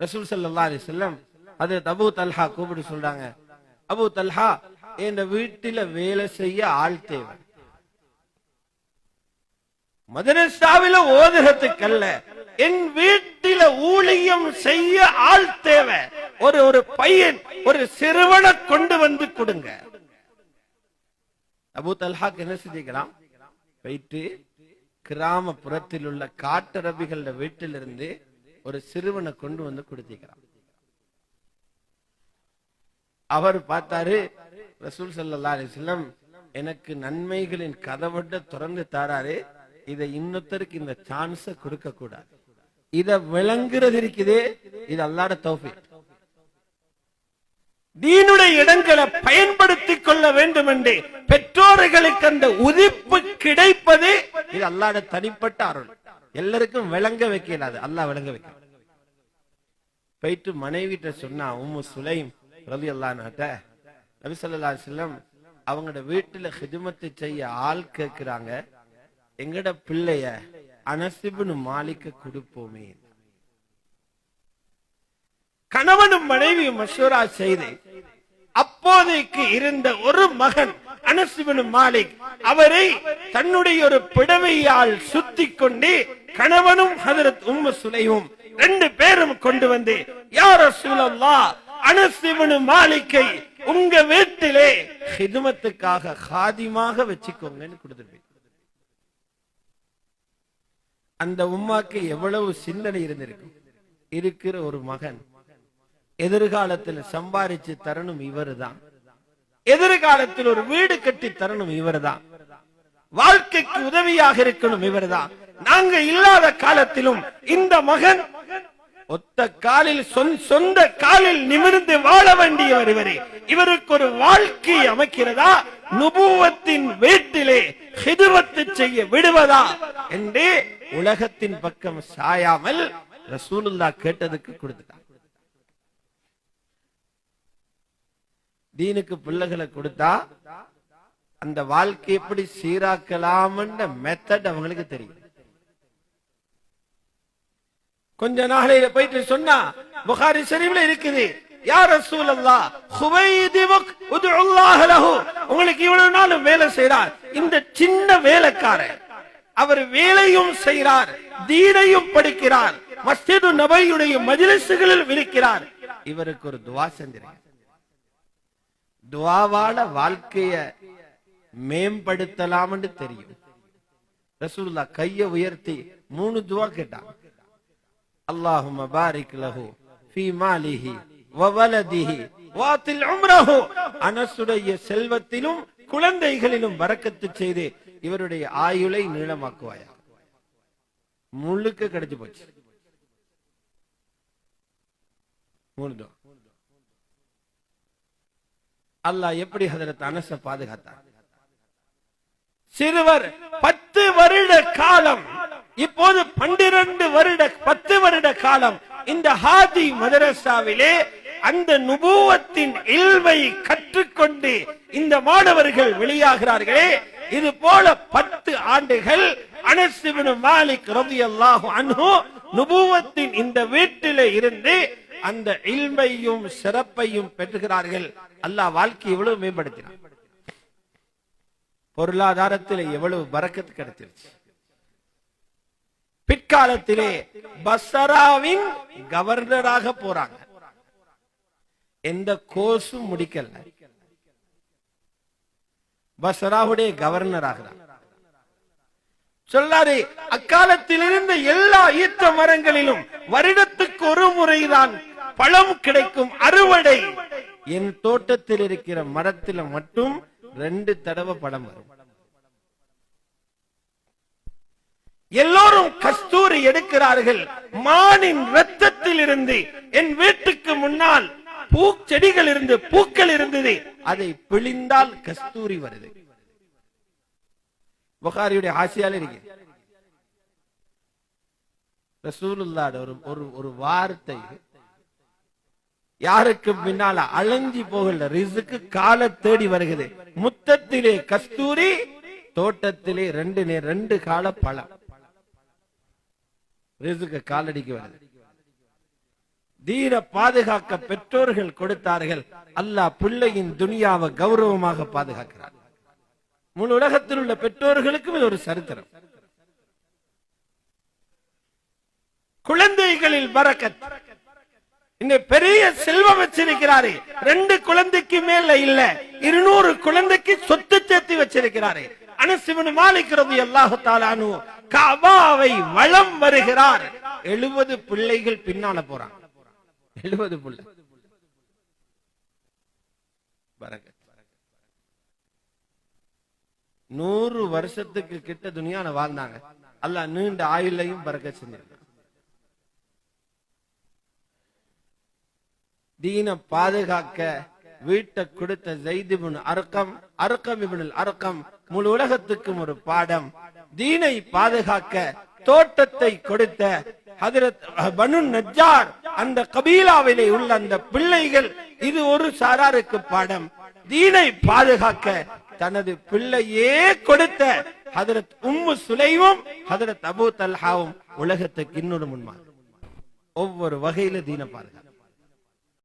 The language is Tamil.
ரசூல் சல்லா அலி செல்லம் அது அபு தல்ஹா கூப்பிட்டு சொல்றாங்க. அபு தல்ஹா என் வீட்டில வேலை செய்ய ஆள் தேவை. மதரசாவில ஓதுறதுக்கல்ல என் வீட்டில ஊழியம் செய்ய ஆள் தேவை. ஒரு ஒரு பையன் ஒரு சிறுவனை கொண்டு வந்து கொடுங்க. அபு தல்ஹாக்கு என்ன செஞ்சுக்கலாம் போயிட்டு கிராமப்புறத்தில் உள்ள காட்டரபிகள வீட்டிலிருந்து ஒரு சிறுவனை கொண்டு வந்து கொடுத்திக்கிறான் அவர் பார்த்தாரு ரசூல் சல்லா அலிஸ்லம் எனக்கு நன்மைகளின் கதவட்ட திறந்து தாராரு இதை இன்னொருத்தருக்கு இந்த சான்ஸ கொடுக்க கூடாது. இத விளங்குறது இருக்குதே இது அல்லாட தௌஃபி தீனுடைய இடங்களை பயன்படுத்திக் கொள்ள வேண்டும் என்று பெற்றோர்களுக்கு அந்த உதிப்பு கிடைப்பது இது அல்லாட தனிப்பட்ட அருள். எல்லாருக்கும் விளங்க வைக்கலாது அல்லாஹ் விளங்க வைக்க போயிட்டு மனைவிட்ட சொன்னா உம்மு சுலைம் ரவி அல்லாட்ட நபி செல்லம் அவங்களோட வீட்டுல ஹிதுமத்து செய்ய ஆள் கேட்கிறாங்க எங்கட பிள்ளைய அனசிபுன்னு மாலிக்க கொடுப்போமே. கணவனும் மனைவியும் மசூரா செய்து அப்போதைக்கு இருந்த ஒரு மகன் அனசிபனு மாலிக் அவரை தன்னுடைய ஒரு பிடவையால் சுத்தி கொண்டு கணவனும் ஹதரத் உம்ம சுலைவும் ரெண்டு பேரும் கொண்டு வந்து யார சூழல்லா அனசிவனு மாளிகை உங்க வீட்டிலே ஹிதுமத்துக்காக ஹாதிமாக வச்சுக்கோங்கன்னு கொடுத்துருப்பேன் அந்த உம்மாக்கு எவ்வளவு சிந்தனை இருந்திருக்கும். இருக்கிற ஒரு மகன் எதிர்காலத்தில் சம்பாரிச்சு தரணும் இவருதான். எதிர்காலத்தில் ஒரு வீடு கட்டி தரணும் இவர்தான். வாழ்க்கைக்கு உதவியாக இருக்கணும் இவர்தான். நாங்க இல்லாத காலத்திலும் இந்த மகன் ஒத்த காலில் சொந்த- காலில் நிமிர்ந்து வாழ வேண்டியவர் இவரே இவருக்கு ஒரு வாழ்க்கை அமைக்கிறதா? நுபுவத்தின் வீட்டிலே ஹிதுவத்து செய்ய விடுவதா? என்று உலகத்தின் பக்கம் சாயாமல் ரசூலுல்லா கேட்டதுக்கு கொடுத்துட்டான். தீனுக்கு பிள்ளைகளை கொடுத்தா அந்த வாழ்க்கை எப்படி சீராக்கலாம்ன்ற மெத்தட் அவங்களுக்கு தெரியும். கொஞ்ச நாளையில போயிட்டு சொன்னா புகாரி ஷரீஃப்ல இருக்குது. யார் ரசூல் அல்லா ஹுவைதிபுக் உதுல்லாஹ் லஹு. உங்களுக்கு இவ்வளவு நாள் வேலை செய்றார். இந்த சின்ன வேலைக்காரர் அவர் வேலையும் செய்கிறார் தீனையும் படிக்கிறார் மஸ்ஜிது நபையுடைய மஜிலிசுகளில் விழிக்கிறார் இவருக்கு ஒரு துவா செஞ்சிருக்க துவாவால வாழ்க்கைய மேம்படுத்தலாம்னு தெரியும். ரசூல்லா கைய உயர்த்தி மூணு துவா கேட்டான் اللهم بارك له في ماله وولده வலதிஹி வாத்தில் உம்ரஹு. அனசுடைய செல்வத்திலும் குழந்தைகளிலும் வரக்கத்து செய்து இவருடைய ஆயுளை நீளமாக்குவாயா? முழுக்க கிடைச்சு போச்சு. மூணுதோ. அல்லாஹ் எப்படி ஹதரத் அனச பாதுகாத்தார்? சிறுவர் பத்து வருட காலம் இப்போது பன்னிரண்டு வருட பத்து வருட காலம் இந்த ஹாதி மதரசாவிலே அந்த நுபுவத்தின் இல்வை கற்றுக்கொண்டு இந்த மாணவர்கள் வெளியாகிறார்களே இது போல பத்து ஆண்டுகள் அனசிபின் மாலிக் ரலியல்லாஹு அன்ஹு நுபுவத்தின் இந்த வீட்டில இருந்து அந்த இல்மையும் சிறப்பையும் பெற்றுகிறார்கள். அல்லாஹ் வாழ்க்கை எவ்வளவு மேம்படுத்தினார் பொருளாதாரத்தில் எவ்வளவு பறக்கத்து கிடைச்சிருச்சு பிற்காலத்திலே பசராவின் கவர்னராக போறாங்க. எந்த கோர்ஸும் முடிக்கல. பசராவுடைய கவர்னர் ஆகிறார். அக்காலத்தில் இருந்த எல்லா ஈத்த மரங்களிலும் வருடத்துக்கு ஒரு முறைதான் பழம் கிடைக்கும் அறுவடை. என் தோட்டத்தில் இருக்கிற மரத்தில் மட்டும் ரெண்டு தடவை பழம் வரும். எல்லோரும் கஸ்தூரி எடுக்கிறார்கள். மானின் ரத்தத்தில் இருந்து என் வீட்டுக்கு முன்னால் பூச்செடிகள் இருந்து பூக்கள் இருந்தது. அதை பிழிந்தால் கஸ்தூரி வருது. புகாரியுடைய ஆசையால இருக்கு. ரசூலுல்லாட ஒரு ஒரு ஒரு வார்த்தை. யாருக்கு பின்னால அலைஞ்சி போகல ரிசுக்கு கால தேடி வருகிறது. முத்தத்திலே கஸ்தூரி தோட்டத்திலே ரெண்டு ரெண்டு கால பழம். ரிசுக்கு காலடிக்கு வருது. தீன பாதுகாக்க பெற்றோர்கள் கொடுத்தார்கள். அல்லாஹ் பிள்ளையின் துனியாவை கௌரவமாக பாதுகாக்கிறார். முழு உலகத்தில் உள்ள பெற்றோர்களுக்கும் இது ஒரு சரித்திரம். குழந்தைகளில் பரக்கத். இன்னும் பெரிய செல்வம் வச்சிருக்கிறாரு. ரெண்டு குழந்தைக்கு மேல இல்ல. இருநூறு குழந்தைக்கு சொத்து சேர்த்து வச்சிருக்கிறாரு. அனுசிவன் மாலிக்கிறது அல்லாஹு கபாவை வளம் வருகிறார். எழுபது பிள்ளைகள் பின்னால போறாங்க. எழுபது பிள்ளை. நூறு வருஷத்துக்கு கிட்ட துணியான வாழ்ந்தாங்க. அல்லாஹ் நீண்ட ஆயுளையும் பறக்க செஞ்சிருக்க தீன பாதுகாக்க வீட்டை கொடுத்த ஜெய்திபுன் அர்க்கம் அர்க்கம் இபின் அர்க்கம் முழு உலகத்துக்கும் ஒரு பாடம். தீனை பாதுகாக்க தோட்டத்தை கொடுத்த ஹதரத் பனு நஜ்ஜார் அந்த கபீலாவிலே உள்ள அந்த பிள்ளைகள் இது ஒரு சாராருக்கு பாடம். தீனை பாதுகாக்க தனது பிள்ளையே கொடுத்த ஹதரத் உம்மு சுலைவும் ஹதரத் அபூ தல்ஹாவும் உலகத்துக்கு இன்னொரு முன்மாதிரி. ஒவ்வொரு வகையில தீன பாதுகாக்க